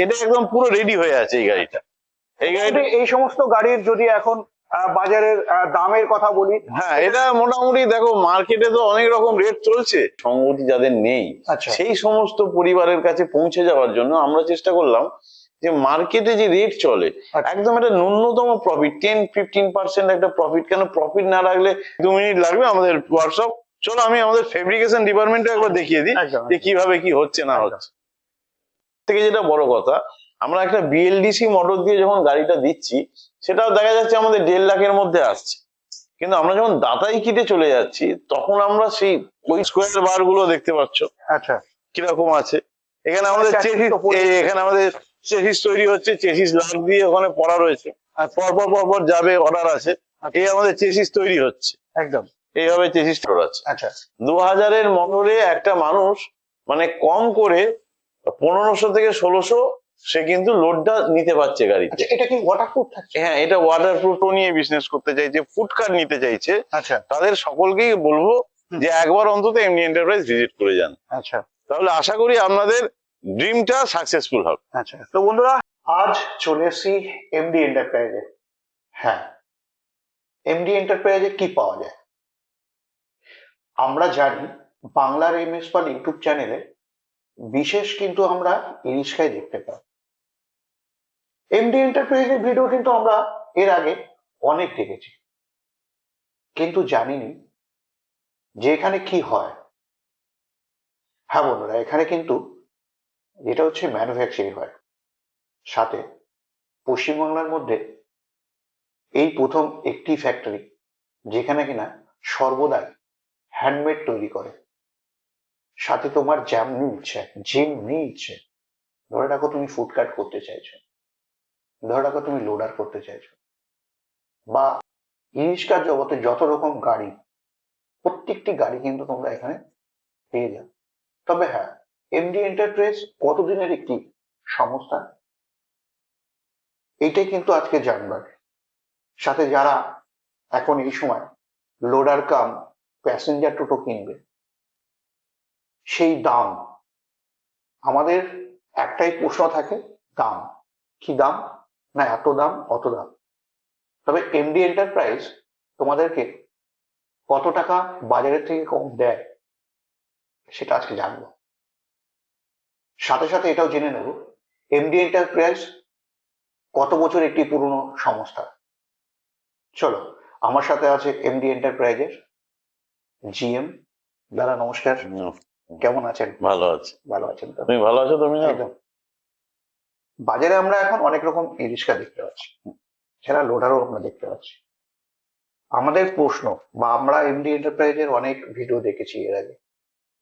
এটা একদম পুরো রেডি হয়ে আছে এই গাড়িটা। এই গাড়িটা এই সমস্ত গাড়ির যদি এখন বাজারের দামের কথা বলি হ্যাঁ এটা মোটামুটি দেখো মার্কেটে তো অনেক রকম রেট চলছে। সংগতি যাদের নেই। আচ্ছা। সেই সমস্ত পরিবারের কাছে পৌঁছে যাওয়ার জন্য আমরা চেষ্টা করলাম যে মার্কেটে যে রেট চলে আচ্ছা। একদম একটা ন্যূনতম প্রফিট টেন ফিফটিন পার্সেন্ট একটা প্রফিট কেন প্রফিট না রাখলে দু মিনিট লাগবে আমাদের ওয়ার্কশপ চলো আমি আমাদের ফেব্রিকেশন ডিপার্টমেন্টে একবার দেখিয়ে দিই যে কীভাবে কি হচ্ছে না হচ্ছে। থেকে যেটা বড় কথা আমরা একটা বিএলডিসি মোটর দিয়ে যখন গাড়িটা দিচ্ছি সেটাও দেখা যাচ্ছে আমাদের দেড় লাখের মধ্যে আসছে। কিন্তু আমরা যখন দাতাই কিটে চলে যাচ্ছি তখন আমরা সেই ওই স্কোয়ার বারগুলো দেখতে পাচ্ছ। আচ্ছা। কীরকম আছে? এখানে আমাদের চেসিস এখানে আমাদের চেসিস তৈরি হচ্ছে চেসিস লাগ দিয়ে ওখানে পড়া রয়েছে। আর পরপর পরপর যাবে অর্ডার আছে। এই আমাদের চেসিস তৈরি হচ্ছে। একদম। এইভাবে চেসিস আছে আচ্ছা। দু হাজারের মোটরে একটা মানুষ মানে কম করে পনেরোশো থেকে ষোলোশো সে কিন্তু লোডটা নিতে পারছে গাড়িতে। আচ্ছা এটা কি ওয়াটারপ্রুফ থাকছে? হ্যাঁ এটা ওয়াটার প্রুফ নিয়ে বিজনেস করতে চাইছে ফুডকার্ট নিতে চাইছে। আচ্ছা। তাদের সকলকেই বলব যে একবার অন্তত এমনি এন্টারপ্রাইজ ভিজিট করে যান। আচ্ছা। তাহলে আশা করি আপনাদের ড্রিমটা সাকসেসফুল হবে। আচ্ছা তো বন্ধুরা আজ চলে এসেছি এমডি এন্টারপ্রাইজে হ্যাঁ এমডি এন্টারপ্রাইজে কি পাওয়া যায়? আমরা জানি বাংলার এমএস পাল ইউটিউব চ্যানেলে বিশেষ কিন্তু আমরা ইরিশকায় দেখতে পাই। এমডি এন্টারপ্রাইজের ভিডিও কিন্তু আমরা এর আগে অনেক দেখেছি। কিন্তু জানিনি যে এখানে কি হয়। হ্যাঁ বন্ধুরা, এখানে কিন্তু যেটা হচ্ছে ম্যানুফ্যাকচারিং হয়। সাথে পশ্চিমবাংলার মধ্যে এই প্রথম একটি ফ্যাক্টরি যেখানে কিনা সর্বদাই হ্যান্ডমেড তৈরি করে। সাথে তোমার যেমনি ইচ্ছে যেমনি ইচ্ছে ধরে রাখো তুমি ফুড কাট করতে চাইছো। ধরে রাখো তুমি লোডার করতে চাইছো। বা ইরিশকার জগতে যত রকম গাড়ি, প্রত্যেকটি গাড়ি কিন্তু তোমরা এখানে পেয়ে যাবে তবে হ্যাঁ এমডি এন্টারপ্রাইজ কতদিনের একটি সংস্থা? এইটাই কিন্তু আজকে জানবার। সাথে যারা এখন এই সময় লোডার কাম প্যাসেঞ্জার টোটো কিনবে সেই দাম। আমাদের একটাই প্রশ্ন থাকে, দাম। কি দাম? না, এত দাম, অত দাম। তবে এমডি এন্টারপ্রাইজ তোমাদেরকে কত টাকা বাজারের থেকে কম দেয়, সেটা আজকে জানব। সাথে সাথে এটাও জেনে নেব এমডি এন্টারপ্রাইজ কত বছর একটি পুরনো সংস্থা? চলো, আমার সাথে আছে এমডি এন্টারপ্রাইজের জিএম দাদা নমস্কার। কেমন আছেন? ভালো আছে। ভালো আছেন তো? তুমি ভালো আছো তুমি একদম বাজারে আমরা এখন অনেক রকম ই রিক্সা দেখতে পাচ্ছি। সেটা লোডারও আমরা দেখতে পাচ্ছি। আমাদের প্রশ্ন বা আমরা এমডি এন্টারপ্রাইজের অনেক ভিডিও দেখেছি এর আগে।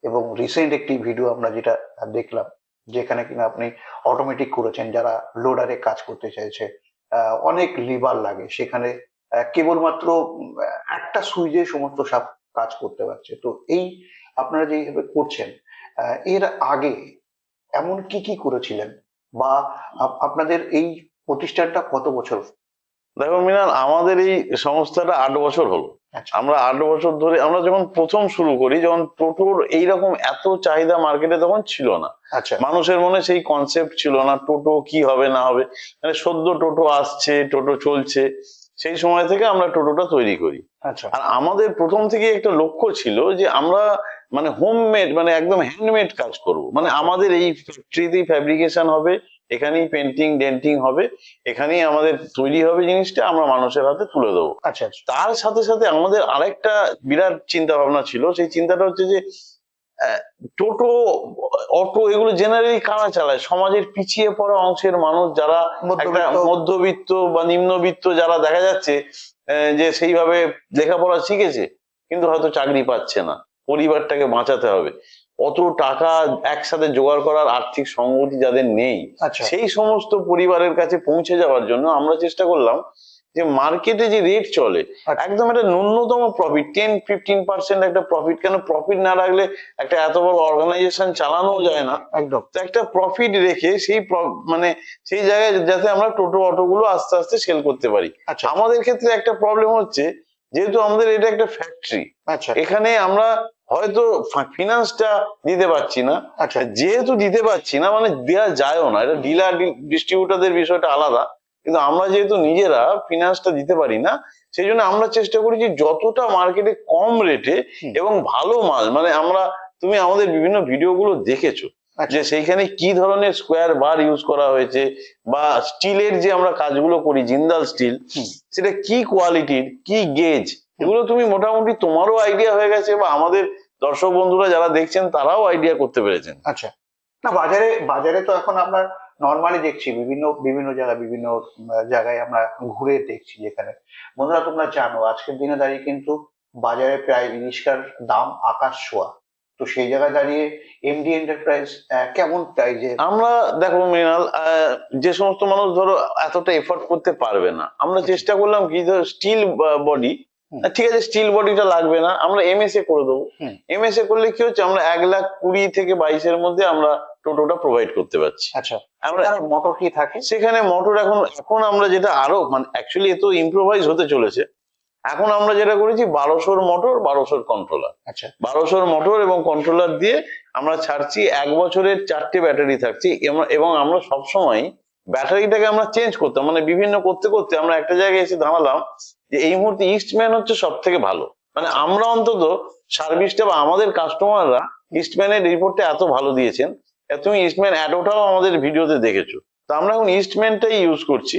এবং রিসেন্ট একটি ভিডিও আমরা যেটা দেখলাম যেখানে কিনা আপনি অটোমেটিক করেছেন যারা লোডারে কাজ করতে চাইছে অনেক লিভার লাগে। সেখানে কেবলমাত্র একটা সুইচে সমস্ত সব কাজ করতে পারছে। তো এই আপনারা যেভাবে করছেন এর আগে এমন কি কি করেছিলেন? বা আপনাদের এই প্রতিষ্ঠানটা কত বছর? দেখো মিনাল আমাদের এই সংস্থাটা আট বছর হলো। আচ্ছা। আমরা আট বছর ধরে আমরা যখন প্রথম শুরু করি যখন টোটোর এইরকম এত চাহিদা মার্কেটে তখন ছিল না। আচ্ছা। মানুষের মনে সেই কনসেপ্ট ছিল না টোটো কি হবে না হবে। মানে সদ্য টোটো আসছে টোটো চলছে সেই সময় থেকে আমরা টোটোটা তৈরি করি। আচ্ছা। আর আমাদের প্রথম থেকে একটা লক্ষ্য ছিল যে আমরা মানে হোমমেড মানে একদম হ্যান্ডমেড কাজ করব। মানে আমাদের এই ফ্যাক্টরিতেই ফ্যাব্রিকেশন হবে এখানেই পেন্টিং ডেন্টিং হবে এখানেই আমাদের তৈরি হবে জিনিসটা আমরা মানুষের হাতে তুলে দেবো। আচ্ছা আচ্ছা। তার সাথে সাথে আমাদের আরেকটা বিরাট চিন্তা ভাবনা ছিল সেই চিন্তাটা হচ্ছে যে টোটো অটো এগুলো জেনারেলি কারা চালায়? সমাজের পিছিয়ে পড়া অংশের মানুষ যারা একটা মধ্যবিত্ত। বা নিম্নবিত্ত যারা দেখা যাচ্ছে যে সেইভাবে লেখাপড়া শিখেছে কিন্তু হয়তো চাকরি পাচ্ছে না। পরিবারটাকে বাঁচাতে হবে। অত টাকা একসাথে জোগাড় করার আর্থিক সংগতি যাদের নেই আচ্ছা। সেই সমস্ত পরিবারের কাছে পৌঁছে যাওয়ার জন্য আমরা চেষ্টা করলাম যে মার্কেটে যে রেট চলে আচ্ছা। একদম একটা ন্যূনতম প্রফিট টেন ফিফটিন পার্সেন্ট একটা প্রফিট কেন প্রফিট না রাখলে একটা এত বড় অর্গানাইজেশন চালানো যায় না। একদম। তো একটা প্রফিট রেখে সেই মানে সেই জায়গায় যাতে আমরা টোটো অটো গুলো আস্তে আস্তে সেল করতে পারি। আচ্ছা। আমাদের ক্ষেত্রে একটা প্রবলেম হচ্ছে যেহেতু আমাদের এটা একটা ফ্যাক্টরি আচ্ছা। এখানে আমরা হয়তো ফিনান্সটা দিতে পারছি না। আচ্ছা। যেহেতু দিতে পারছি না মানে দেওয়া যায়ও না। এটা ডিলার ডিস্ট্রিবিউটারদের বিষয়টা আলাদা। কিন্তু আমরা যেহেতু নিজেরা ফিনান্সটা দিতে পারি না সেই জন্য আমরা চেষ্টা করি যে যতটা মার্কেটে কম রেটে এবং ভালো মাল মানে আমরা তুমি আমাদের বিভিন্ন ভিডিওগুলো দেখেছ। যে সেইখানে কি ধরনের স্কোয়ার বার ইউজ করা হয়েছে বা স্টিলের যে আমরা কাজগুলো করি জিন্দাল স্টিল সেটা কি কোয়ালিটির কি গেজ এগুলো তুমি মোটামুটি তোমারও আইডিয়া হয়ে গেছে বা আমাদের দর্শক বন্ধুরা যারা দেখছেন তারাও আইডিয়া করতে পেরেছেন। আচ্ছা। না বাজারে বাজারে তো এখন আমরা নর্মালি দেখছি বিভিন্ন বিভিন্ন জায়গায় বিভিন্ন জায়গায় আমরা ঘুরে দেখছি যেখানে। বন্ধুরা তোমরা জানো আজকের দিনে দাঁড়িয়ে কিন্তু বাজারে প্রায় ইলিশকার দাম আকাশ ছোঁয়া। তো সেই জায়গায় দাঁড়িয়ে এমডি এন্টারপ্রাইজ কেমন প্রাইজে আমরা দেখো মৃণাল যে সমস্ত মানুষ ধরো এতটা এফোর্ট করতে পারবে না। আমরা চেষ্টা করলাম কি ধরো স্টিল বডি ঠিক আছে স্টিল বডিটা লাগবে না আমরা এমএসএ করে দেবো। এমএসএ করলে কি হচ্ছে আমরা এক লাখ কুড়ি থেকে বাইশের মধ্যে আমরা টোটোটা প্রোভাইড করতে পারছি। আচ্ছা আমরা মোটর কি থাকে? সেখানে মোটর এখন এখন আমরা যেটা আরও মানে অ্যাকচুয়ালি এ তো ইম্প্রোভাইজ হতে চলেছে। এখন আমরা যেটা করেছি বারোশোর মোটর বারোশোর কন্ট্রোলার আচ্ছা। বারোশোর মোটর এবং কন্ট্রোলার দিয়ে আমরা ছাড়ছি এক বছরের চারটে ব্যাটারি থাকছে এবং আমরা সবসময় ব্যাটারিটাকে আমরা চেঞ্জ করতাম মানে বিভিন্ন করতে করতে আমরা একটা জায়গায় এসে দাঁড়ালাম যে এই মুহূর্তে ইস্টম্যান হচ্ছে সব থেকে ভালো। মানে আমরা অন্তত সার্ভিসটা বা আমাদের কাস্টমাররা ইস্টম্যানের রিপোর্টটা এত ভালো দিয়েছেন তুমি ইস্টম্যান অ্যাডোটাও আমাদের ভিডিওতে দেখেছ। তো আমরা এখন ইস্টম্যানটাই ইউজ করছি।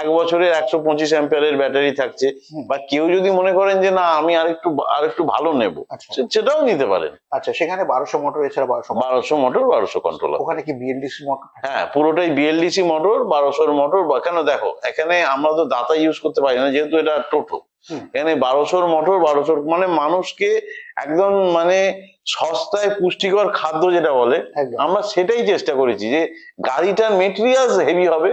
এক বছরের একশো পঁচিশ অ্যাম্পিয়ারের ব্যাটারি থাকছে। বা কেউ যদি মনে করেন যে না আমি আরেকটু আরেকটু ভালো নেব আচ্ছা। সেটাও নিতে পারেন। আচ্ছা সেখানে বারোশো মোটর এছাড়া বারোশো বারোশো মোটর বারোশো কন্ট্রোলার ওখানে কি বিএলডিসি মোটর হ্যাঁ পুরোটাই বিএলডিসি মোটর বারোশোর মোটর বা কেন দেখো এখানে আমরা তো দাতা ইউজ করতে পারি না যেহেতু এটা টোটো। এখানে বারোশোর মোটর বারোশোর মানে মানুষকে একদম মানে সস্তায় পুষ্টিকর খাদ্য যেটা বলে আমরা সেটাই চেষ্টা করেছি যে গাড়িটার মেটেরিয়ালস হেভি হবে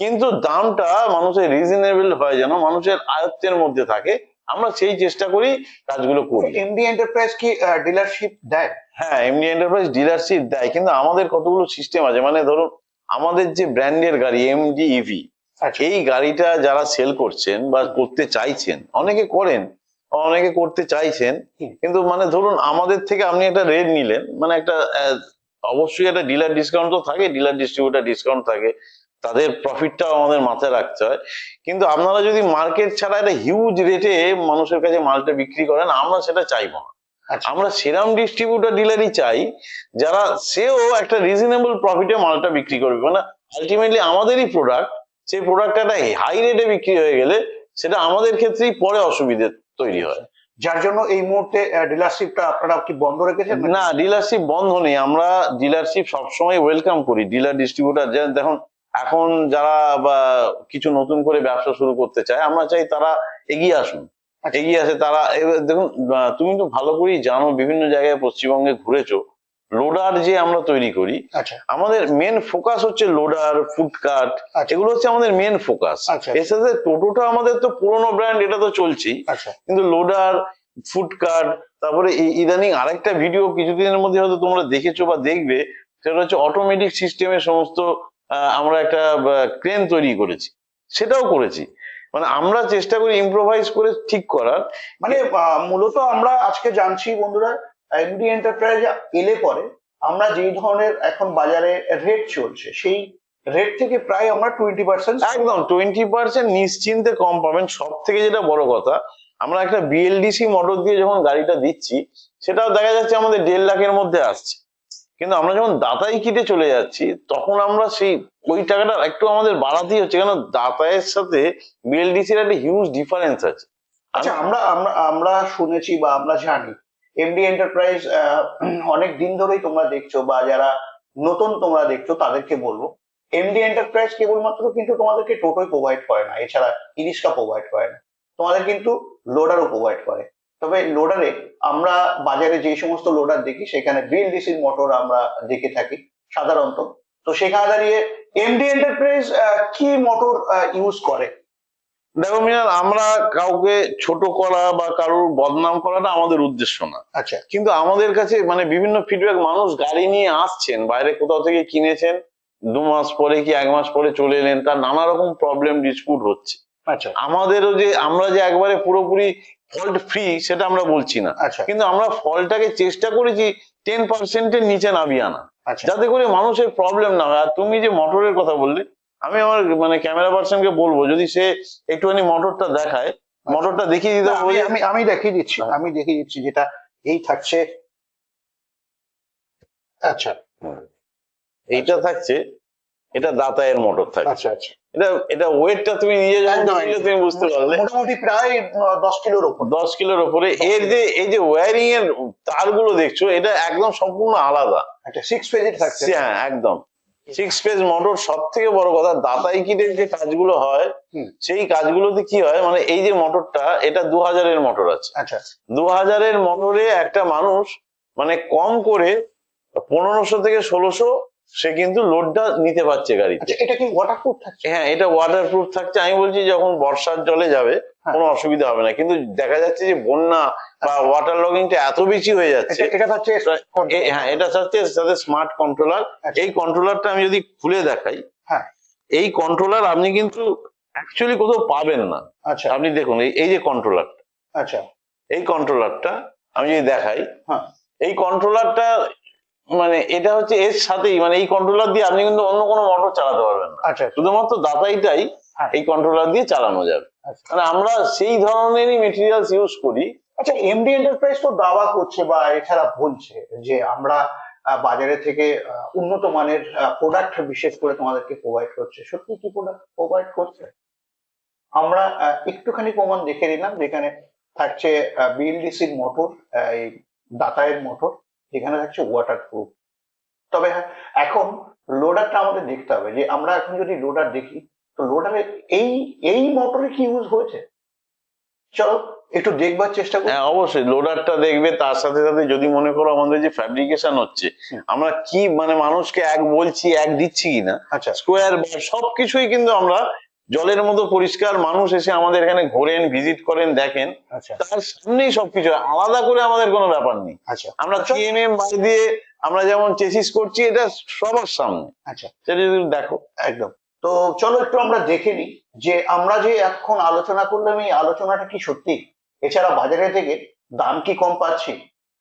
কিন্তু দামটা মানুষের রিজনেবল হয় যেন মানুষের আয়ত্তের মধ্যে থাকে আমরা সেই চেষ্টা করি কাজগুলো করি। এমডি এন্টারপ্রাইজ কি ডিলারশিপ দেয়? হ্যাঁ এমনি এন্টারপ্রাইজ ডিলারশিপ দেয় কিন্তু আমাদের কতগুলো সিস্টেম আছে? মানে ধরুন আমাদের যে ব্র্যান্ডের গাড়ি এমডি ইভি এই গাড়িটা যারা সেল করছেন বা করতে চাইছেন অনেকে করেন অনেকে করতে চাইছেন কিন্তু মানে ধরুন আমাদের থেকে আপনি একটা রেট নিলেন মানে একটা অবশ্যই একটা ডিলার ডিসকাউন্ট তো থাকে ডিলার ডিস্ট্রিবিউটার ডিসকাউন্ট থাকে তাদের প্রফিটটাও আমাদের মাথায় রাখতে হয়। কিন্তু আপনারা যদি মার্কেট ছাড়া একটা হিউজ রেটে মানুষের কাছে মালটা বিক্রি করেন আমরা সেটা চাইব না। আচ্ছা। আমরা সেরাম ডিস্ট্রিবিউটার ডিলারই চাই যারা সেও একটা রিজনেবল প্রফিটে মালটা বিক্রি করবে। মানে আলটিমেটলি আমাদেরই প্রোডাক্ট সেই প্রোডাক্ট একটা হাই রেটে বিক্রি হয়ে গেলে সেটা আমাদের ক্ষেত্রেই পরে অসুবিধে তৈরি হয়। যার জন্য এই মুহূর্তে ডিলারশিপটা আপনারা কি বন্ধ রেখেছেন না ডিলারশিপ বন্ধ নেই। আমরা ডিলারশিপ সবসময় ওয়েলকাম করি ডিলার ডিস্ট্রিবিউটার দেখুন এখন যারা বা কিছু নতুন করে ব্যবসা শুরু করতে চায় আমরা চাই তারা এগিয়ে আসুন। আচ্ছা। এগিয়ে আসে তারা এবার দেখুন তুমি তো ভালো করেই জানো বিভিন্ন জায়গায় পশ্চিমবঙ্গে ঘুরেছো। লোডার যে আমরা তৈরি করি আচ্ছা। আমাদের মেন ফোকাস হচ্ছে লোডার আচ্ছা। এগুলো হচ্ছে আমাদের মেন ফোকাস আচ্ছা। এর সাথে টোটোটা আমাদের তো পুরোনো ব্র্যান্ড এটা তো চলছেই। আচ্ছা। কিন্তু লোডার ফুডকার্ট তারপরে এই ইদানিং আরেকটা ভিডিও কিছুদিনের মধ্যে হয়তো তোমরা দেখেছ বা দেখবে সেটা হচ্ছে অটোমেটিক সিস্টেমের সমস্ত আমরা একটা ক্রেন তৈরি করেছি। সেটাও করেছি। মানে আমরা চেষ্টা করি ইম্প্রোভাইজ করে ঠিক করার। মানে মূলত আমরা আজকে জানছি বন্ধুরা এমডি এন্টারপ্রাইজ এলে পরে আমরা যেই ধরনের এখন বাজারে রেট চলছে সেই রেট থেকে প্রায় আমরা টোয়েন্টি পার্সেন্ট একদম টোয়েন্টি পার্সেন্ট নিশ্চিন্তে কম পাবেন। সব থেকে যেটা বড় কথা আমরা একটা বিএলডিসি মোটর দিয়ে যখন গাড়িটা দিচ্ছি সেটাও দেখা যাচ্ছে আমাদের দেড় লাখের মধ্যে আসছে। কিন্তু আমরা যখন দাতাই কিটে চলে যাচ্ছি তখন আমরা সেই ওই টাকাটা একটু আমাদের বাড়াতেই হচ্ছে কেন দাতায়ের সাথে বিএলডিসির একটা হিউজ ডিফারেন্স আছে। আচ্ছা আমরা আমরা আমরা শুনেছি বা আমরা জানি এমডি এন্টারপ্রাইজ অনেক দিন ধরেই তোমরা দেখছ বা যারা নতুন তোমরা দেখছ তাদেরকে বলব। এমডি এন্টারপ্রাইজ কেবলমাত্র কিন্তু তোমাদেরকে টোটোই প্রোভাইড করে না, এছাড়া ইরিশকা প্রোভাইড করে না। তোমাদের কিন্তু লোডারও প্রোভাইড করে। তবে লোডারে আমরা বাজারে যে সমস্ত লোডার দেখি, সেখানে বিএলডিসির মোটর আমরা দেখে থাকি সাধারণত। তো সেখানে দাঁড়িয়ে এমডি এন্টারপ্রাইজ কি মোটর ইউজ করে? দেখো মিনাল আমরা কাউকে ছোট করা বা কারোর বদনাম করাটা আমাদের উদ্দেশ্য না। আচ্ছা। কিন্তু আমাদের কাছে মানে বিভিন্ন ফিডব্যাক মানুষ গাড়ি নিয়ে আসছেন বাইরে কোথাও থেকে কিনেছেন দু মাস পরে কি এক মাস পরে চলে এলেন তার নানা রকম প্রবলেম ডিসপুট হচ্ছে। আচ্ছা। আমাদেরও যে আমরা যে একবারে পুরোপুরি ফল্ট ফ্রি সেটা আমরা বলছি না। আচ্ছা। কিন্তু আমরা ফলটাকে চেষ্টা করেছি টেন পার্সেন্টের নিচে নামিয়ে আনা। আচ্ছা। যাতে করে মানুষের প্রবলেম না হয়। আর তুমি যে মোটরের কথা বললে আমি আমার মানে ক্যামেরা পার্সনকে বলব যদি সে একটুখানি মোটরটা দেখায় মোটরটা দেখিয়ে দিতে আমি আমি আমি দেখিয়ে দিচ্ছি হ্যাঁ। আমি দেখিয়ে দিচ্ছি যেটা এই থাকছে। আচ্ছা। এইটা থাকছে এটা দাতায়ের মোটর থাকছে। আচ্ছা আচ্ছা। এটা এটা ওয়েটটা তুমি নিজে যখন একদম, তুমি বুঝতে পারলে। মোটামুটি প্রায় দশ কিলোর দশ কিলোর এর যে এই যে এর তারগুলো দেখছ এটা একদম সম্পূর্ণ আলাদা। আচ্ছা সিক্স থাকছে। হ্যাঁ একদম। সিক্স পেজ মোটর সব থেকে বড় কথা দাতাই কিটের যে কাজগুলো হয় সেই কাজগুলোতে কি হয় মানে এই যে মোটরটা এটা দু হাজারের মোটর আছে। আচ্ছা। দু হাজারের মোটরে একটা মানুষ মানে কম করে পনেরোশো থেকে ষোলোশো সে কিন্তু লোডটা নিতে পারছে গাড়িতে। আচ্ছা এটা কি ওয়াটারপ্রুফ থাকছে? হ্যাঁ এটা ওয়াটার প্রুফ থাকছে। আমি বলছি যখন বর্ষার জলে যাবে। কোনো অসুবিধা হবে না। কিন্তু দেখা যাচ্ছে যে বন্যা বা ওয়াটার লগিংটা এত বেশি হয়ে যাচ্ছে। এটা হ্যাঁ এটা হচ্ছে সাথে স্মার্ট কন্ট্রোলার আচ্ছা। এই কন্ট্রোলারটা আমি যদি খুলে দেখাই হ্যাঁ। এই কন্ট্রোলার আপনি কিন্তু অ্যাকচুয়ালি কোথাও পাবেন না। আচ্ছা। আপনি দেখুন এই- যে কন্ট্রোলার আচ্ছা। এই কন্ট্রোলারটা আমি যদি দেখাই হ্যাঁ। এই কন্ট্রোলারটা মানে এটা হচ্ছে এর সাথেই মানে এই কন্ট্রোলার দিয়ে আপনি কিন্তু অন্য কোনো মোটর চালাতে পারবেন না। আচ্ছা। শুধুমাত্র দাতাইটাই হ্যাঁ। এই কন্ট্রোলার দিয়ে চালানো যাবে। আচ্ছা। মানে আমরা সেই ধরনেরই মেটেরিয়ালস ইউজ করি। আচ্ছা এমডি এন্টারপ্রাইজ তো দাওয়া করছে বা এছাড়া বলছে যে আমরা বাজারে থেকে উন্নত মানের প্রোডাক্ট বিশেষ করে তোমাদেরকে প্রোভাইড করছে। সত্যি কি প্রোডাক্ট প্রোভাইড করছে? আমরা একটুখানি প্রমাণ দেখে নিলাম। যেখানে থাকছে বিএলডিসির মোটর এই দাতায়ের মোটর যেখানে থাকছে ওয়াটার প্রুফ তবে হ্যাঁ এখন লোডারটা আমাদের দেখতে হবে যে আমরা এখন যদি লোডার দেখি তো লোডারে এই এই মোটরে কি ইউজ হয়েছে? চলো একটু দেখবার চেষ্টা করি। হ্যাঁ অবশ্যই। লোডারটা দেখবে তার সাথে সাথে যদি মনে করো আমাদের যে ফ্যাব্রিকেশন হচ্ছে আমরা কি মানে মানুষকে এক বলছি এক দিচ্ছি কিনা? আচ্ছা। স্কোয়ার বা সবকিছুই কিন্তু আমরা জলের মতো পরিষ্কার মানুষ এসে আমাদের এখানে ঘোরেন ভিজিট করেন দেখেন। আচ্ছা। তার সামনেই সবকিছু আলাদা করে আমাদের কোনো ব্যাপার নেই। আচ্ছা। আমরা সিএমএম বাদ দিয়ে আমরা যেমন চেসিস করছি এটা সবার সামনে। আচ্ছা। সেটা যদি দেখো। একদম। তো চলো একটু আমরা দেখে নিই যে আমরা যে এখন আলোচনা করলাম, এই আলোচনাটা কি সত্যি? এছাড়া বাজারে থেকে দাম কি কম পাচ্ছি?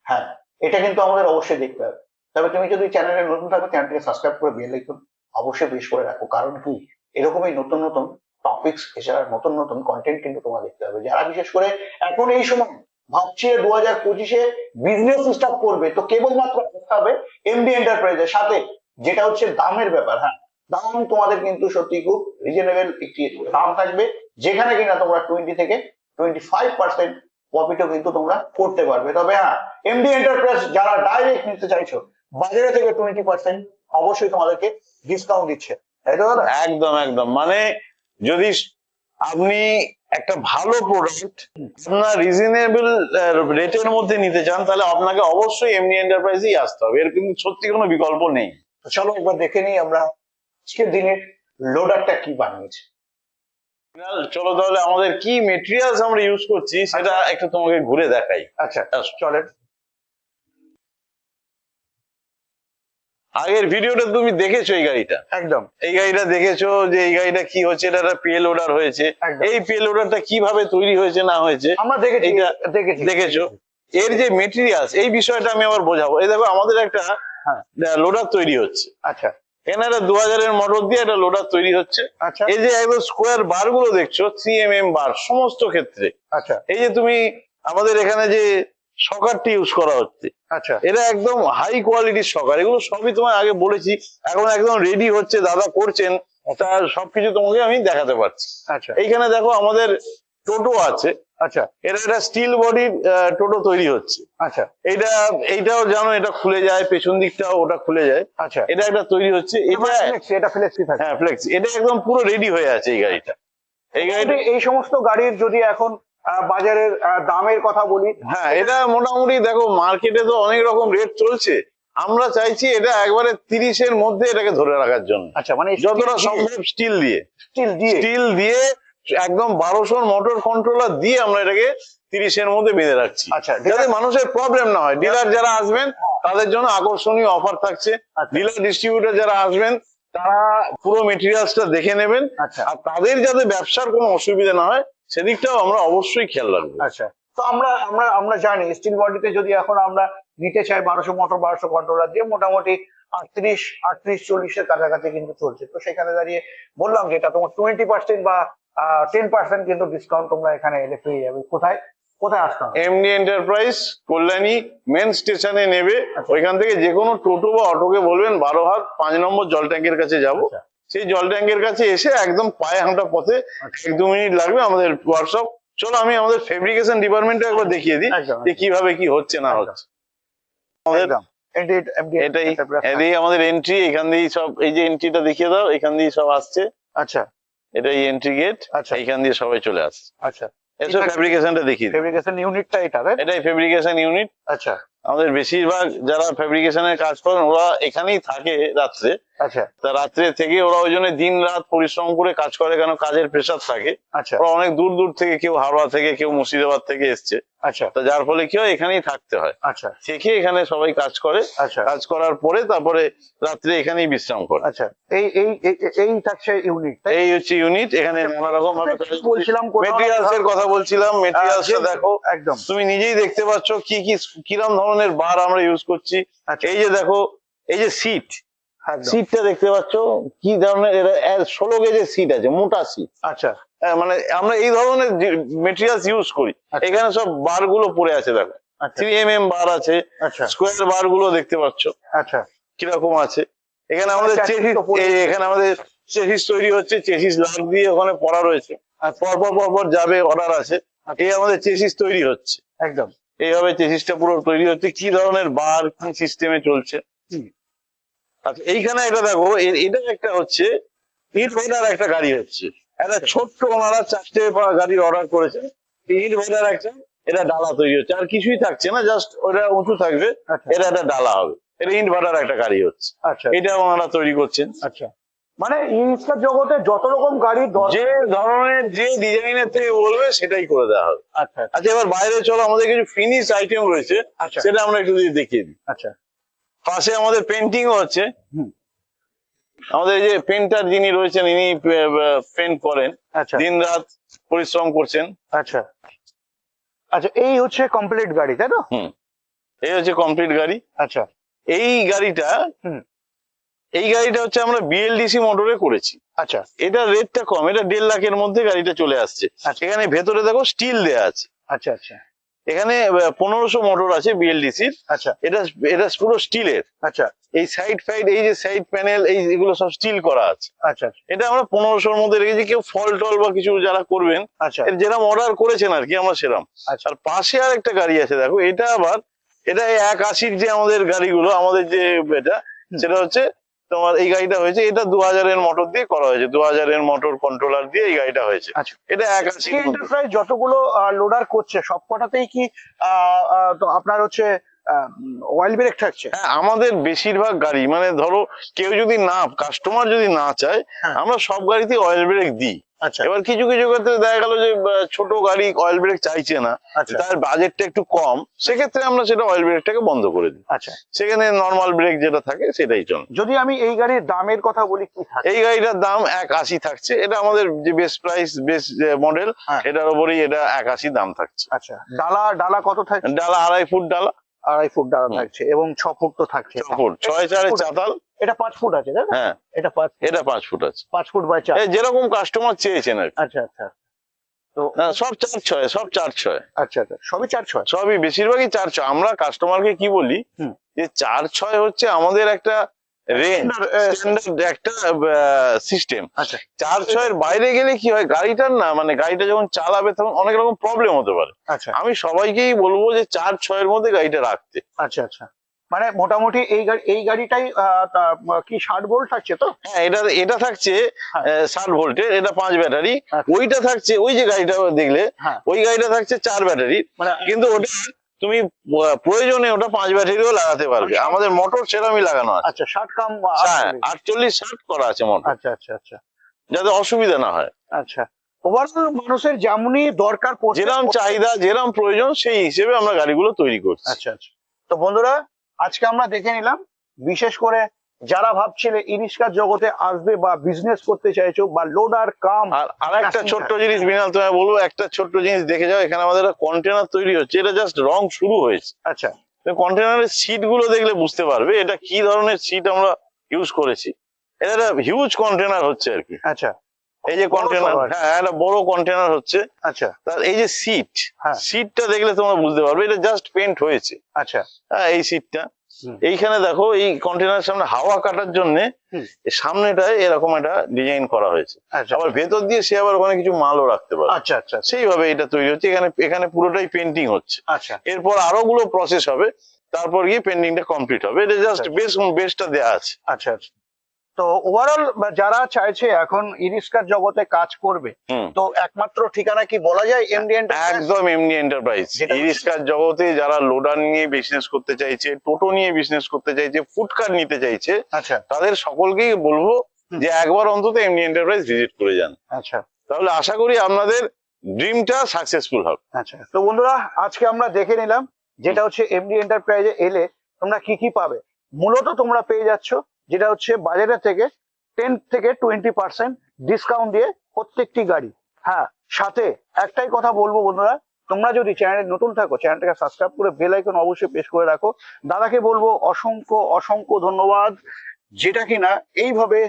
হ্যাঁ এটা কিন্তু আমাদের অবশ্যই দেখতে হবে। তবে তুমি যদি চ্যানেলে নতুন থাকো, চ্যানেলটিকে সাবস্ক্রাইব করে বেল আইকন অবশ্যই বেশ করে রাখো। কারণ কি? এরকমই নতুন নতুন টপিকস এছাড়া নতুন নতুন কন্টেন্ট কিন্তু তোমার দেখতে হবে। যারা বিশেষ করে এখন এই সময় ভাবছে দু হাজার পঁচিশে বিজনেস স্টার্ট করবে, তো কেবলমাত্র হবে এমডি এন্টারপ্রাইজের সাথে, যেটা হচ্ছে দামের ব্যাপার। হ্যাঁ দাম তোমাদের কিন্তু সত্যি খুব রিজনেবল একটি দাম থাকবে। যেখানে কিনা তোমরা টোয়েন্টি থেকে টোয়েন্টি ফাইভ পার্সেন্ট প্রফিটও কিন্তু তোমরা করতে পারবে। তবে হ্যাঁ এমডি এন্টারপ্রাইজ যারা ডাইরেক্ট নিতে চাইছো বাজারে থেকে টোয়েন্টি পার্সেন্ট অবশ্যই তোমাদেরকে ডিসকাউন্ট দিচ্ছে। তাই তো দাদা? একদম একদম। মানে যদি আপনি একটা ভালো প্রোডাক্ট আপনার রিজনেবল রেটের মধ্যে নিতে চান তাহলে আপনাকে অবশ্যই এমনি এন্টারপ্রাইজেই আসতে হবে। এর কিন্তু সত্যি কোনো বিকল্প নেই। চলো একবার দেখে নিই আমরা আজকের দিনে লোডারটা কি বানিয়েছে? চলো তাহলে আমাদের কি মেটেরিয়ালস আমরা ইউজ করছি সেটা একটু তোমাকে ঘুরে দেখাই। আচ্ছা। চলেন। আগের ভিডিওটা তুমি দেখেছ এই গাড়িটা? একদম। এই গাড়িটা দেখেছ যে এই গাড়িটা কি হচ্ছে? এটা একটা পেল অর্ডার হয়েছে। এই পেল অর্ডারটা কীভাবে তৈরি হয়েছে না হয়েছে? আমরা দেখেছি দেখেছি। দেখেছ? এর যে মেটেরিয়ালস এই বিষয়টা আমি আবার বোঝাবো। এই দেখো আমাদের একটা হ্যাঁ। লোডার তৈরি হচ্ছে। আচ্ছা। এখানে একটা দু হাজারের মোটর দিয়ে একটা লোডার তৈরি হচ্ছে। আচ্ছা। এই যে একদম স্কোয়ার বারগুলো দেখছ থ্রি এম এম বার সমস্ত ক্ষেত্রে। আচ্ছা। এই যে তুমি আমাদের এখানে যে সকারটি ইউজ করা হচ্ছে আচ্ছা। এটা একদম হাই কোয়ালিটির সকার। এগুলো সবই তোমার আগে বলেছি এখন একদম রেডি হচ্ছে দাদা করছেন তা সবকিছু তোমাকে আমি দেখাতে পারছি। আচ্ছা। এইখানে দেখো আমাদের টোটো আছে আচ্ছা এটা একটা স্টিল বডির টোটো তৈরি হচ্ছে। আচ্ছা। এইটা এইটাও জানো এটা খুলে যায় পেছন দিকটাও ওটা খুলে যায়। আচ্ছা। এটা একটা তৈরি হচ্ছে এটা এটা ফ্লেক্সি থাকে? হ্যাঁ ফ্লেক্সি এটা একদম পুরো রেডি হয়ে আছে এই গাড়িটা। এই গাড়িটা এই সমস্ত গাড়ির যদি এখন বাজারের দামের কথা বলি হ্যাঁ এটা মোটামুটি দেখো মার্কেটে তো অনেক রকম রেট চলছে। আমরা চাইছি এটা একবারে তিরিশের মধ্যে এটাকে ধরে রাখার জন্য। আচ্ছা মানে যতটা সম্ভব স্টিল দিয়ে। স্টিল দিয়ে। স্টিল দিয়ে একদম বারোশোর মোটর কন্ট্রোলার দিয়ে আমরা এটাকে তিরিশের মধ্যে বেঁধে রাখছি। আচ্ছা যাতে মানুষের প্রবলেম না হয়। ডিলার যারা আসবেন তাদের জন্য আকর্ষণীয় অফার থাকছে। আচ্ছা। ডিলার ডিস্ট্রিবিউটর যারা আসবেন তারা পুরো মেটেরিয়ালসটা দেখে নেবেন। আচ্ছা। আর তাদের যাতে ব্যবসার কোনো অসুবিধা না হয় সেদিকটাও আমরা অবশ্যই খেয়াল রাখব। আচ্ছা। তো আমরা আমরা আমরা জানি স্টিল বডিতে যদি এখন আমরা নিতে চাই বারোশো মোটর বারোশো কন্ট্রোলার দিয়ে মোটামুটি আটত্রিশ আটত্রিশ চল্লিশের কাছাকাছি কিন্তু চলছে। তো সেখানে দাঁড়িয়ে বললাম যে এটা তোমার টোয়েন্টি পার্সেন্ট বা টেন পার্সেন্ট কিন্তু ডিসকাউন্ট তোমরা এখানে এলে পেয়ে যাবে কোথায় কোথায় আসতে হবে এমডি এন্টারপ্রাইজ কল্যাণী মেন স্টেশনে নেবে আচ্ছা। ওইখান থেকে যে কোনো টোটো বা অটোকে বলবেন বারো হাত পাঁচ নম্বর জল ট্যাঙ্কের কাছে যাব আচ্ছা। সেই জল ট্যাঙ্কের কাছে এসে একদম পায়ে হাঁটা পথে আচ্ছা। এক দু মিনিট লাগবে আমাদের ওয়ার্কশপ চলো আমি আমাদের ফেব্রিকেশন ডিপার্টমেন্টে একবার দেখিয়ে দিই যে কীভাবে কি হচ্ছে না। হচ্ছে আমাদের এটাই। আমাদের এন্ট্রি এখান দিয়েই সব এই যে এন্ট্রিটা দেখিয়ে দাও এখান দিয়ে সব আসছে আচ্ছা এটাই এন্ট্রি গেট আচ্ছা। এইখান দিয়ে সবাই চলে আসছে আচ্ছা। এসব ফেব্রিকেশনটা দেখি ফেব্রিকেশন ইউনিটটা এটা তাই এটাই ফেব্রিকেশন ইউনিট আচ্ছা। আমাদের বেশিরভাগ যারা ফেব্রিকেশনের কাজ করেন ওরা এখানেই থাকে রাত্রে। আচ্ছা। তা রাত্রে থেকে ওরা ওই জন্য দিন রাত পরিশ্রম করে কাজ করে কেন কাজের প্রেশার থাকে। আচ্ছা। ওরা অনেক দূর দূর থেকে কেউ হাওড়া থেকে কেউ মুর্শিদাবাদ থেকে এসছে। আচ্ছা। তা যার ফলে কি হয় এখানেই থাকতে হয়। আচ্ছা। থেকে এখানে সবাই কাজ করে। আচ্ছা। কাজ করার পরে তারপরে রাত্রে এখানেই বিশ্রাম করে। আচ্ছা। এই এই এই- থাকছে ইউনিট এই হচ্ছে ইউনিট এখানে নানা রকম ভাবে বলছিলাম মেটেরিয়ালস এর কথা বলছিলাম মেটেরিয়ালসটা আহ, দেখো। একদম। তুমি নিজেই দেখতে পাচ্ছ কি কি কিরম ধরনের বার আমরা ইউজ করছি। আচ্ছা। এই যে দেখো এই যে সিট। সিটটা দেখতে পাচ্ছ কি ধরনের ষোলো গেজের সিট আছে মোটা সিট আচ্ছা। মানে আমরা এই ধরনের মেটেরিয়ালস ইউজ করি। আচ্ছা। এখানে সব বারগুলো পড়ে আছে দেখো। আচ্ছা। থ্রি এম এম বার আছে আচ্ছা। স্কোয়ার বারগুলো দেখতে পাচ্ছ। আচ্ছা। কীরকম আছে। এখানে আমাদের চেসিস পড়ে- এই এখানে আমাদের চেসিস তৈরি হচ্ছে চেসিস লাগ দিয়ে ওখানে পড়া রয়েছে। আর পরপর পরপর যাবে অর্ডার আছে। এই আমাদের চেসিস তৈরি হচ্ছে। একদম। এইভাবে চেসিসটা পুরো তৈরি হচ্ছে। কি ধরনের বার কি সিস্টেমে চলছে। আচ্ছা এইখানে এটা দেখো এটা একটা হচ্ছে ইট একটা গাড়ি হচ্ছে। একটা ছোট্ট ওনারা চারটে গাড়ির অর্ডার করেছেন। ইট একটা এটা ডালা তৈরি হচ্ছে। আর কিছুই থাকছে না জাস্ট ওটা উঁচু থাকবে আচ্ছা। এটা একটা ডালা হবে। এটা ইট ভাটার একটা গাড়ি হচ্ছে। আচ্ছা। এটা ওনারা তৈরি করছেন। আচ্ছা। মানে ইনস্টার জগতে যত রকম দর যে ধরনের যে ডিজাইনের থেকে বলবে সেটাই করে দেওয়া হবে। আচ্ছা আচ্ছা। এবার বাইরে চলো আমাদের কিছু ফিনিশ আইটেম রয়েছে। আচ্ছা। সেটা আমরা একটু দেখিয়ে দিই। আচ্ছা। পাশে আমাদের পেন্টিংও হচ্ছে। আমাদের এই যে পেন্টার যিনি রয়েছেন ইনি পেন্ট করেন। আচ্ছা। দিন রাত পরিশ্রম করছেন। আচ্ছা। আচ্ছা এই হচ্ছে কমপ্লিট গাড়ি তাই তো? এই হচ্ছে কমপ্লিট গাড়ি। আচ্ছা। এই গাড়িটা। এই গাড়িটা হচ্ছে আমরা বিএলডিসি মোটরে করেছি। আচ্ছা। এটা রেটটা কম এটা দেড় লাখের মধ্যে গাড়িটা চলে আসছে। আচ্ছা। এখানে ভেতরে দেখো স্টিল দেয়া আছে। আচ্ছা আচ্ছা। এখানে পনেরোশো মোটর আছে বিএলডিসির। আচ্ছা। এটা এটা পুরো স্টিলের। আচ্ছা। এই সাইড ফাইড এই যে সাইড প্যানেল এই এগুলো সব স্টিল করা আছে। আচ্ছা এটা আমরা পনেরোশোর মধ্যে রেখেছি কেউ ফল টল বা কিছু যারা করবেন আচ্ছা। এর যেরকম অর্ডার করেছেন আর কি আমরা সেরকম আচ্ছা। আর পাশে আর একটা গাড়ি আছে দেখো এটা আবার এটা এক আশির যে আমাদের গাড়িগুলো আমাদের যে এটা সেটা হচ্ছে তোমার এই গাড়িটা হয়েছে এটা দু হাজারের মোটর দিয়ে করা হয়েছে। দু হাজারের মোটর কন্ট্রোলার দিয়ে এই গাড়িটা হয়েছে। আচ্ছা। এটা এক আছে এন্টারপ্রাইজ যতগুলো লোডার করছে সবকটাতেই কি আপনার হচ্ছে অয়েল ব্রেক থাকছে? হ্যাঁ আমাদের বেশিরভাগ গাড়ি মানে ধরো কেউ যদি না কাস্টমার যদি না চায় হ্যাঁ। আমরা সব গাড়িতে অয়েল ব্রেক দিই। আচ্ছা। এবার কিছু কিছু ক্ষেত্রে দেখা গেল যে ছোট গাড়ি অয়েল ব্রেক চাইছে না আচ্ছা। তার বাজেটটা একটু কম সেক্ষেত্রে আমরা সেটা অয়েল ব্রেকটাকে বন্ধ করে দিই। আচ্ছা। সেখানে নর্মাল ব্রেক যেটা থাকে সেটাই চলে। যদি আমি এই গাড়ির দামের কথা বলি কি থাকে? এই গাড়িটার দাম এক আশি থাকছে এটা আমাদের যে বেস্ট প্রাইস বেস্ট মডেল। এটার উপরেই এটা এক আশি দাম থাকছে। আচ্ছা ডালা ডালা কত থাকছে? ডালা আড়াই ফুট ডালা। আড়াই ফুট ডালা থাকছে এবং ছ ফুট তো থাকছে। ছ ফুট ছয় চারে চাতাল। এটা পাঁচ ফুট আছে তাই হ্যাঁ। এটা পাঁচ এটা পাঁচ ফুট আছে। পাঁচ ফুট বাই চার। যেরকম কাস্টমার চেয়েছেন আর। আচ্ছা আচ্ছা। তো না, সব চার ছয় সব চার ছয়। আচ্ছা আচ্ছা। সবই চার ছয়? সবই বেশিরভাগই চার ছয়। আমরা কাস্টমারকে কি বলি? যে চার ছয় হচ্ছে আমাদের একটা রেঞ্জ স্ট্যান্ডার্ড একটা সিস্টেম আচ্ছা। চার ছয়ের বাইরে গেলে কি হয়? গাড়িটার না মানে গাড়িটা যখন চালাবে তখন অনেক রকম প্রবলেম হতে পারে। আচ্ছা। আমি সবাইকেই বলব যে চার ছয়ের মধ্যে গাড়িটা রাখতে। আচ্ছা আচ্ছা। মানে মোটামুটি এই গাড়ি এই গাড়িটাই কি ষাট ভোল্ট থাকছে তো? হ্যাঁ এটা এটা থাকছে হ্যাঁ। ষাট ভোল্টের এটা পাঁচ ব্যাটারি। আচ্ছা। ওইটা থাকছে ওই যে গাড়িটা দেখলে হ্যাঁ। ওই গাড়িটা থাকছে চার ব্যাটারি। মানে কিন্তু ওটা তুমি প্রয়োজনে ওটা পাঁচ ব্যাটারিও লাগাতে পারবে। আচ্ছা। আমাদের মোটর সেরমই লাগানো আছে। আচ্ছা ষাট কাম আটচল্লিশ। ষাট করা আছে মোটর আচ্ছা আচ্ছা আচ্ছা। যাতে অসুবিধা না হয়। আচ্ছা। ওভারঅল মানুষের যেমনই দরকার যেরকম চাহিদা যেরকম প্রয়োজন সেই হিসেবে আমরা গাড়িগুলো তৈরি করছি। আচ্ছা আচ্ছা। তো বন্ধুরা আজকে আমরা দেখে নিলাম বিশেষ করে যারা ভাবছিলে ইরিস্কার জগতে আসবে বা বিজনেস করতে চাইছো বা লোডার কাম আর আর একটা ছোট্ট জিনিস বিনাল তোমায় বলব একটা ছোট্ট জিনিস দেখে যাও এখানে আমাদের কন্টেনার তৈরি হচ্ছে এটা জাস্ট রং শুরু হয়েছে। আচ্ছা। কন্টেনারের সিটগুলো দেখলে বুঝতে পারবে এটা কি ধরনের সিট আমরা ইউজ করেছি। এটা একটা হিউজ কন্টেনার হচ্ছে আর কি। আচ্ছা। এই যে কন্টেনার। হ্যাঁ একটা বড় কন্টেনার হচ্ছে। আচ্ছা। তার এই যে সিট হ্যাঁ। সিটটা দেখলে তোমরা বুঝতে পারবে এটা জাস্ট পেন্ট হয়েছে। আচ্ছা। হ্যাঁ এই সিটটা। এইখানে দেখো এই কন্টেনার সামনে হাওয়া কাটার জন্য। সামনেটায় এরকম একটা ডিজাইন করা হয়েছে। আচ্ছা। আবার ভেতর দিয়ে সে আবার ওখানে কিছু মালও রাখতে পারে আচ্ছা আচ্ছা সেইভাবে এটা তৈরি হচ্ছে। এখানে এখানে পুরোটাই পেন্টিং হচ্ছে। আচ্ছা। এরপর আরও গুলো প্রসেস হবে। তারপর গিয়ে পেন্টিংটা কমপ্লিট হবে। এটা জাস্ট বেশ বেসটা দেওয়া আছে। আচ্ছা আচ্ছা। তো ওভারঅল যারা চাইছে এখন ইরিস্কার জগতে কাজ করবে তো একমাত্র ঠিকানা কি বলা যায় এমডিএন একদম এমনি এন্টারপ্রাইজ ইরিস্কার জগতে যারা লোডার নিয়ে বিজনেস করতে চাইছে টোটো নিয়ে বিজনেস করতে চাইছে ফুডকার নিতে চাইছে আচ্ছা। তাদের সকলকেই বলব যে একবার অন্তত এমনি এন্টারপ্রাইজ ভিজিট করে যান। আচ্ছা। তাহলে আশা করি আপনাদের ড্রিমটা সাকসেসফুল হবে। আচ্ছা। তো বন্ধুরা আজকে আমরা দেখে নিলাম যেটা হচ্ছে এমডি এন্টারপ্রাইজে এলে তোমরা কি কি পাবে। মূলত তোমরা পেয়ে যাচ্ছ যেটা হচ্ছে বাজারের থেকে টেন থেকে টোয়েন্টি পার্সেন্ট ডিসকাউন্ট দিয়ে প্রত্যেকটি গাড়ি। হ্যাঁ সাথে একটাই কথা বলব বন্ধুরা, তোমরা যদি চ্যানেলে নতুন থাকো চ্যানেলটাকে সাবস্ক্রাইব করে বেল আইকন অবশ্যই প্রেস করে রাখো। দাদাকে বলব, অসংখ্য অসংখ্য ধন্যবাদ। যেটা কিনা এইভাবে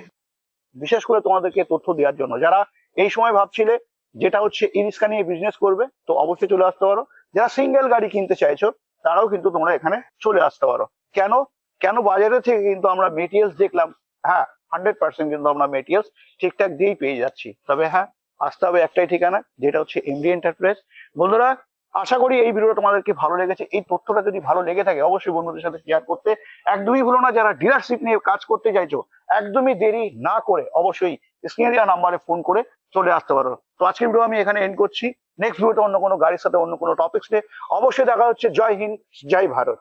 বিশেষ করে তোমাদেরকে তথ্য দেওয়ার জন্য। যারা এই সময় ভাবছিলে যেটা হচ্ছে ইরিস্কা নিয়ে বিজনেস করবে, তো অবশ্যই চলে আসতে পারো। যারা সিঙ্গেল গাড়ি কিনতে চাইছো, তারাও কিন্তু তোমরা এখানে চলে আসতে পারো। কেন? কেন বাজারে থেকে কিন্তু আমরা মেটেরিয়ালস দেখলাম? হ্যাঁ হান্ড্রেড পার্সেন্ট কিন্তু আমরা মেটেরিয়ালস ঠিকঠাক দিয়েই পেয়ে যাচ্ছি। তবে হ্যাঁ আসতে হবে একটাই ঠিকানা, যেটা হচ্ছে এমডি এন্টারপ্রাইজ বন্ধুরা, আশা করি এই ভিডিওটা তোমাদেরকে ভালো লেগেছে। এই তথ্যটা যদি ভালো লেগে থাকে, অবশ্যই বন্ধুদের সাথে শেয়ার করতে। একদমই ভুলো না, যারা ডিলারশিপ নিয়ে কাজ করতে চাইছো, একদমই দেরি না করে অবশ্যই স্ক্রিনে দেওয়া নাম্বারে ফোন করে চলে আসতে পারো। তো আজকের ভিডিও আমি এখানে এন্ড করছি। নেক্সট ভিডিওতে অন্য কোনো গাড়ির সাথে অন্য কোনো টপিক্স নিয়ে অবশ্যই দেখা হচ্ছে। জয় হিন্দ, জয় ভারত।